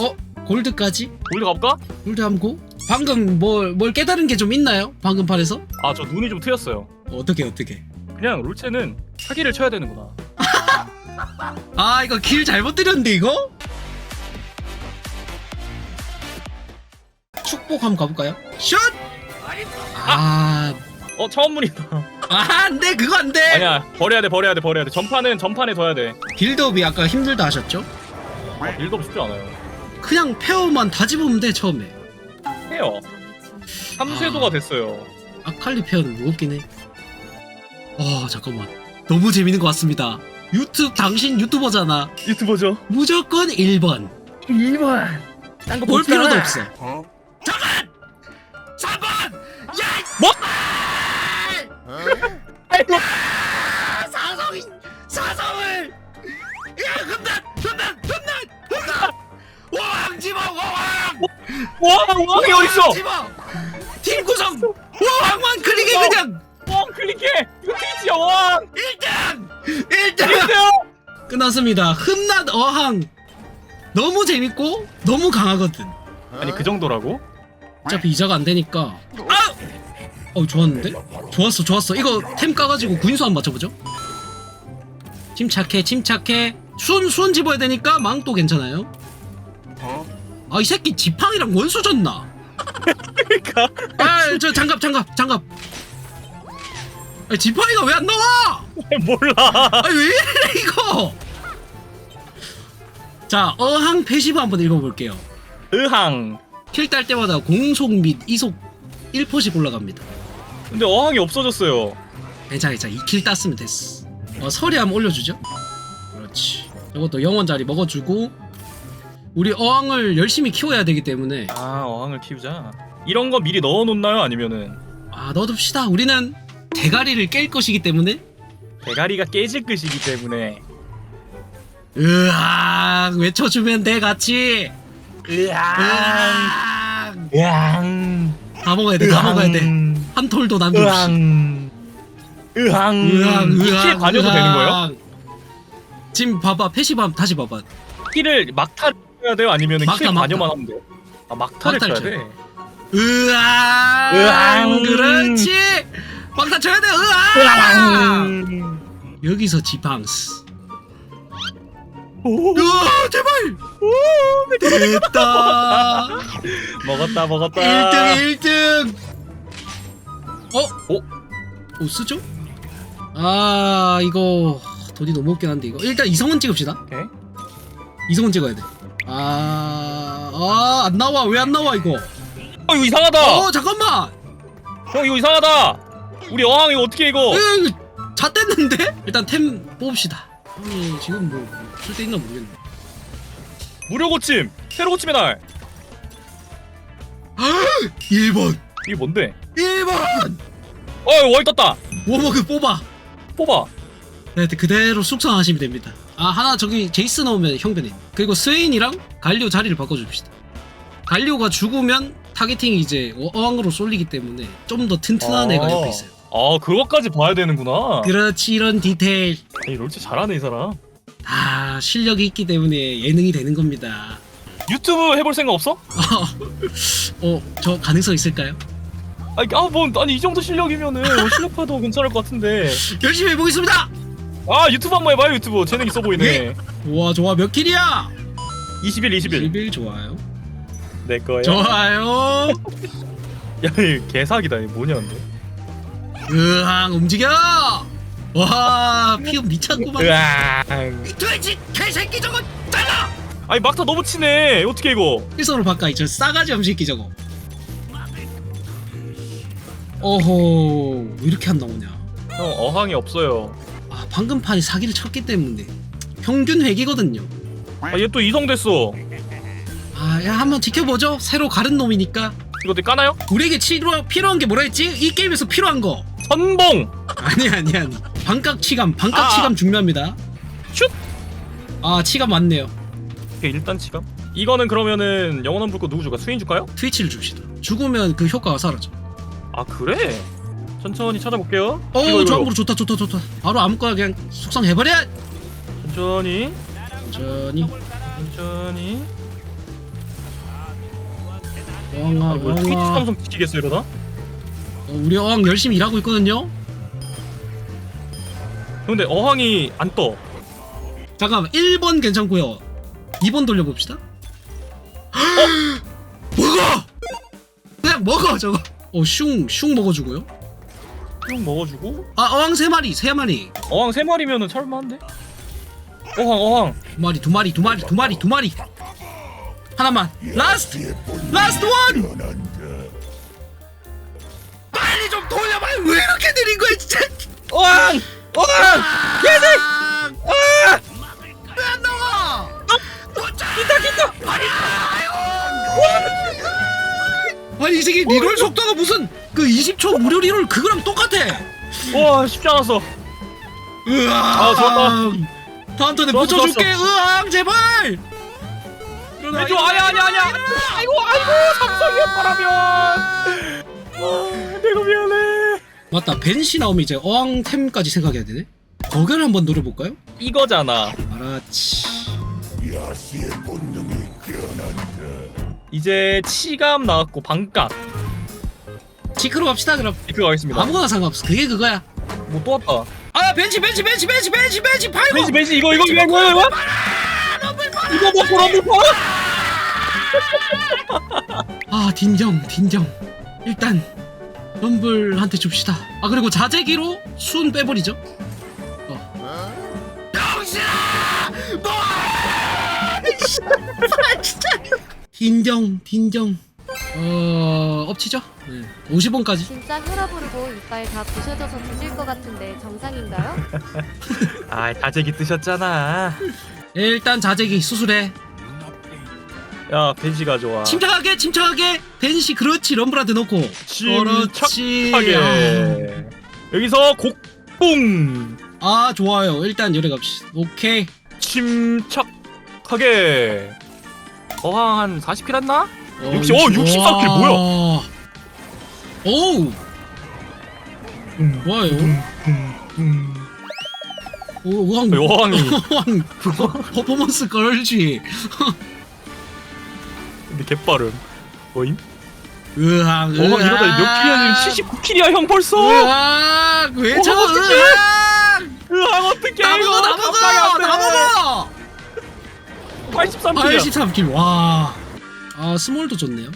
어? 골드까지? 골드 가볼까? 골드 함고? 방금 뭘, 뭘 깨달은 게 좀 있나요? 방금 판에서? 아 저 눈이 좀 트였어요 어떻게 어떻게 그냥 롤체는 사기를 쳐야 되는구나 아 이거 길 잘못 들였는데 이거? 축복 한번 가볼까요? 슛! 아... 어 차원문이다 아 안 돼 그거 안 돼 아니야 버려야 돼 버려야 돼 버려야 돼 전판은 전판에 둬야 돼 빌드업이 아까 힘들다 하셨죠? 아, 빌드업 쉽지 않아요 그냥 페어만 다 집으면 돼 처음에 해요 3세도가 됐어요 아칼리 페어는 무겁긴 해. 어 잠깐만 너무 재밌는 것 같습니다. 유튜브 당신 유튜버잖아. 유튜버죠 무조건 1번. 2번 딴거 볼 필요도 없어. 어? 3번. 야 뭐? 아이고 와 왕이 어딨어 집어. 팀 구성. 왕만 클릭해 그냥. 왕 클릭해 이거 트위치야 왕 1등. 1등. 1등 끝났습니다. 흠난 어항. 너무 재밌고 너무 강하거든. 아니 그 정도라고? 어차피 이자가 안 되니까. 아! 어 좋았는데? 좋았어 좋았어. 이거 템 까가지고 구인수 한번 맞춰보죠. 침착해 침착해. 순 순 집어야 되니까 망도 괜찮아요. 어? 아이 새끼 지팡이랑 원수 줬나? 그니까 아저 장갑 장갑 장갑. 아 지팡이가 왜 안 나와? 몰라 아왜 이래 이거? 자 어항 패시브 한번 읽어볼게요. 의항 킬 딸 때마다 공속 및 이속 1%씩 올라갑니다. 근데 어항이 없어졌어요 괜찮아 괜찮아 2킬 땄으면 됐어 어, 서리 한번 올려주죠 그렇지 이것도 영원 자리 먹어주고 우리 어항을 열심히 키워야 되기 때문에. 아 어항을 키우자. 이런 거 미리 넣어놓나요? 아니면은? 아 넣어둡시다. 우리는 대가리를 깰 것이기 때문에. 대가리가 깨질 것이기 때문에. 으악 외쳐주면 돼 같이. 의항 으악. 의항 다 먹어야 돼 다 먹어야 돼한 톨도 의항 의항 으악 이킬 으악 관여도 되는 거예요? 지금 봐봐 한번 다시 봐봐. 킬을 막타를 쳐야 돼요? 아니면 킬 막타, 막타. 관여만 하면 돼요? 아 막타를 막타를 쳐야 쳐요. 돼? 으악 으악. 그렇지! 막다 쳐야 돼! 으악 의항 여기서 지팡스. 오, 으아 제발! 오, 됐다. 먹었다 먹었다. 1등 1등! 어? 어? 어 쓰죠? 아 이거 돈이 너무 없긴 한데 이거. 일단 이성은 찍읍시다. 오케이. 이성은 찍어야 돼 아 아 안 나와. 왜 안 나와 이거? 어 이거 이상하다. 어 잠깐만. 형 이거 이상하다. 우리 어항 이거 어떻게 이거? 이거 잣됐는데? 일단 템 뽑읍시다. 아니 지금 뭐 쓸데 있나 모르겠네. 무료 고침. 새로 고침의 날. 1번 이게 뭔데? 1번 어 월이 떴다. 워머그 뽑아. 뽑아 네 그대로 숙성하시면 됩니다. 아 하나 저기 제이스 나오면 형변이 그리고 스웨인이랑 갈리오 자리를 바꿔줍시다. 갈리오가 죽으면 타겟팅이 이제 어항으로 쏠리기 때문에 좀 더 튼튼한 아. 애가 옆에 있어요. 아 그것까지 봐야 되는구나. 그렇지 이런 디테일. 이 롤체 잘하네 이 사람. 다 실력이 있기 때문에 예능이 되는 겁니다. 유튜브 해볼 생각 없어? 어 저 가능성 있을까요? 아니 아뭐 아니 이 정도 실력이면은 어, 실력파도 괜찮을 것 같은데. 열심히 해보겠습니다 아 유튜브 한 번 해봐요 유튜브. 재능 있어 보이네. 예. 좋아 좋아. 몇 킬이야? 21 21 11 좋아요. 내 거야 좋아요. 야이 개사기다. 이 뭐냐 근데? 으앙 움직여! 와 피움 미쳤구만. 으앙. 이 돼지 개새끼 저거 잘라! 아니 막타 너무 치네. 어떻게 이거? 일선으로 바꿔 저 싸가지 없이 새끼 저거. 어허 왜 이렇게 안 나오냐? 형 어항이 없어요 아 방금 판이 사기를 쳤기 때문에. 평균 회기거든요. 아 얘 또 이성됐어. 아 야 한번 지켜보죠. 새로 가른 놈이니까. 이거 어떻게 까나요? 우리에게 치료, 필요한 게 뭐라 했지? 이 게임에서 필요한 거. 선봉! 아니 아니 아니. 반각 치감 반각 아, 치감 중요합니다. 슛! 아 치감 맞네요. 오케이 일단 치감? 이거는 그러면은 영원한 불꽃 누구 줄까? 스윈 줄까요? 트위치를 줍시다. 죽으면 그 효과가 사라져. 아 그래? 천천히 찾아볼게요. 어 이거, 이거, 조합으로 좋다 좋다 좋다. 바로 아무거나 그냥. 숙성해버려! 천천히. 천천히. 천천히. 어항아 아, 뭐 트위치 어항아 방송 지키겠어 이러다? 어, 우리 어항 열심히 일하고 있거든요. 근데 어항이 안 떠. 잠깐만 1번 괜찮고요. 2번 돌려봅시다. 어? 먹어! 그냥 먹어 저거. 어슝슝 먹어주고요 쭉 먹어주고? 아 어항 3마리 3마리. 어항 세 마리면은 철만한데? 어항 어항. 두 마리 두 마리 두 마리 두 마리 두 마리. 하나만. 라스트 라스트 원 빨리 좀 돌려봐. 왜 이렇게 느린 거야 진짜? 어항 어항. 개색 아! 왜안 나와? 기타 기타. 아니 이 새끼 리롤 속도가 무슨 그 20초 무료 리롤 그거랑 똑같아 와 쉽지 않았어. 으아 아, 좋았다. 다음 턴에 좋았어, 붙여줄게 으앙 제발 일어나, 일어나, 아니 아니 아니. 일어나, 아니. 아이고 아이고 삼성이 바라면. 아, 내가 미안해. 맞다 벤시 나오면 이제 어항템까지 생각해야 되네 거기를 한번 노려볼까요? 이거잖아. 알았지 이 제 치감 나왔고 반값. 지크로 갑시다 그럼 이거 가겠습니다. 아무거나 상관없어 그게 그거야 뭐 또 왔다. 아 벤치 벤치 벤치 벤치 벤치 벤치 팔고 매지 매지 이거 이거 이거 이거 이거. 이거 먹고 럼블 팔아? 아 딘정 딘정 일단 럼블한테 줍시다 아 그리고 자재기로 순 빼버리죠 딘정 딘정 어 엎치죠 네. 50원까지 진짜 혈압 오르고 이빨 다 부셔져서 뒤질 것 같은데 정상인가요? 아 다재기 뜨셨잖아. 일단 자재기 수술해 야 벤시가 좋아. 침착하게 침착하게 벤시 그렇지 럼블한테 넣고 그렇지 침착하게. 여기서 곡뿡. 아 좋아요 일단 열에 갑시다 오케이 침착하게. 어항 한 40킬 했나? 어, 역시- 어, 64킬 뭐야? 와. 오우 좋아요 오 우왕 어항이. 우왕 퍼포먼스 걸지 근데 개빠름. 뭐임? 으앙 어항 이러다 몇 킬이야 지금 79킬이야 형 벌써. 으앙 왜저 어, 어떡해. 으아 어떡해 다 먹어 다 먹어 다 먹어 83킬이야. 83킬 와. 아 스몰도 좋네요.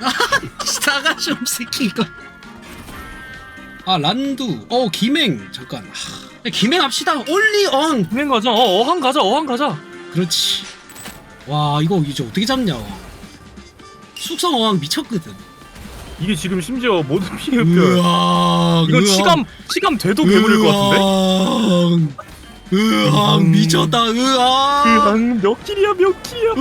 사가좀 새끼 이거. 아 란두. 어 김행 잠깐. 하, 김행 합시다. 올리 엉. 그냥 가자. 어, 어항 가자. 어항 가자. 그렇지. 와 이거 이제 어떻게 잡냐. 숙성 어항 미쳤거든. 이게 지금 심지어 모든 피해표. 으앙. 이거. 치감 치감 돼도 괴물일 것 같은데. 으앙. 으앙 음. 미쳤다. 으앙. 으앙 몇 킬이야 몇 킬이야.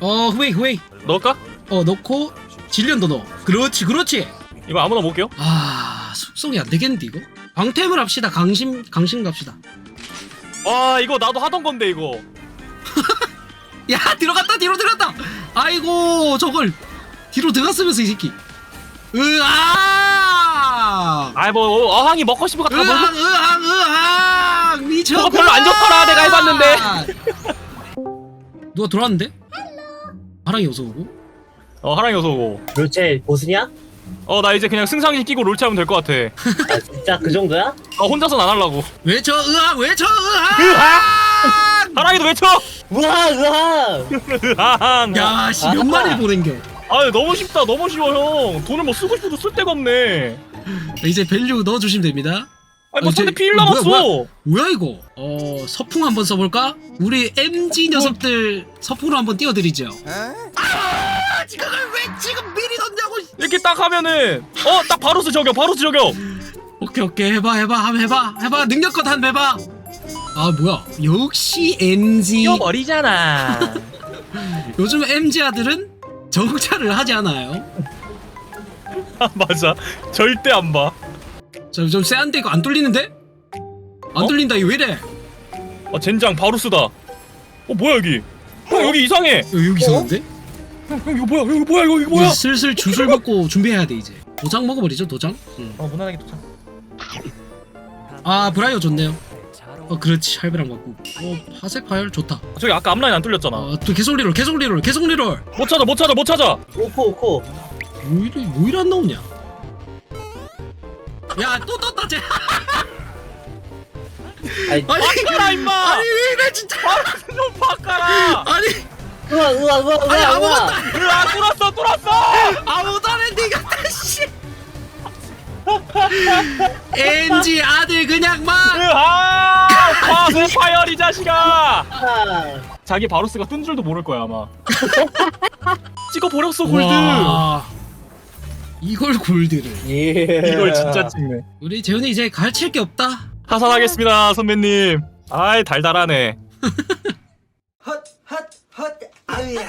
어 후웨이 후웨이. 넣을까? 어 넣고 질련도 넣어. 그렇지 그렇지. 이거 아무나 먹을게요. 아 숙성이 안 되겠는데 이거? 방템을 합시다. 강심 강심 갑시다. 와 이거 나도 하던 건데 이거. 야 들어갔다 뒤로 들어갔다. 아이고 저걸 뒤로 들어갔으면서 이 새끼. 으아. 아이 뭐 어항이 먹고 싶은 거다 으앙 으앙 그거 별로 안 좋더라, 내가 해봤는데. 누가 들어왔는데? 하랑이 어서 오고. 어 하랑이 어서 오고. 롤체 보스냐? 어 나 이제 그냥 승상시 끼고 롤체 하면 될 것 같아. 아 진짜 그 정도야? 나 혼자선 안 하려고. 외쳐 으앙 외쳐 으앙. 하랑이도 외쳐. 우와 우와 으항. 야씨 몇 마리 보낸겨. 아 너무 쉽다 너무 쉬워 형. 돈을 뭐 쓰고 싶어도 쓸 데가 없네. 이제 밸류 넣어주시면 됩니다. 아니 뭐 어, 이제- 상대 필 뭐야, 남았어. 뭐야? 뭐야 이거? 어 서풍 한번 써볼까? 우리 MG 녀석들 서풍으로 한번 띄워드리죠. 아 지금 왜 지금 미리 던냐고? 이렇게 딱 하면은 어 딱 바로스 저격 바로스 저격. 오케이 오케이 해봐 해봐 한번 해봐 해봐 능력껏 한번 해봐. 아 뭐야? 역시 MG. 뛰어버리잖아. 요즘 MG 아들은 정찰을 하지 않아요. 아 맞아. 절대 안 봐. 저좀 쎄한데 이거 안 뚫리는데? 안 어? 뚫린다 이거 왜 이래? 아 젠장 바루스다. 어 뭐야 여기? 형 여기 이상해. 여기, 여기 이상한데? 형, 형 이거 뭐야? 여기 뭐야 이거 이거 뭐야? 이제 슬슬 주술 먹고 준비해야 돼 이제. 도장 먹어버리죠 도장. 응. 어 무난하게 도착. 아 브라이어 좋네요. 어 그렇지 할배랑 바꾸고 어 파세 파열 좋다 저기 아까 앞라인 안 뚫렸잖아 어 또 계속 리롤 계속 리롤 계속 리롤 못 찾아 못 찾아 못 찾아 오코 오코 뭐 이래 뭐 이래 안 나오냐 야 또 떴다 쟤. 아니 아니 바꿔라 임마. 아니 왜 이래 진짜. 좀 바꿔라. 아니. 으아 으아 으아 아니 으아 아무것도 으아 안- 으아 뚫었어 뚫었어. 아무도 안 했는데 이거 씨. 엔지 아들 그냥 막 으아 파세 파열 이 자식아. 아, 자기 바루스가 뜬 줄도 모를 거야 아마. 찍어 버렸어 골드. 와, 이걸 골드를 예 이걸 진짜 찍네 우리 재훈이 이제 가르칠 게 없다 하산하겠습니다 선배님 아이 달달하네 헛 헛 헛 아유야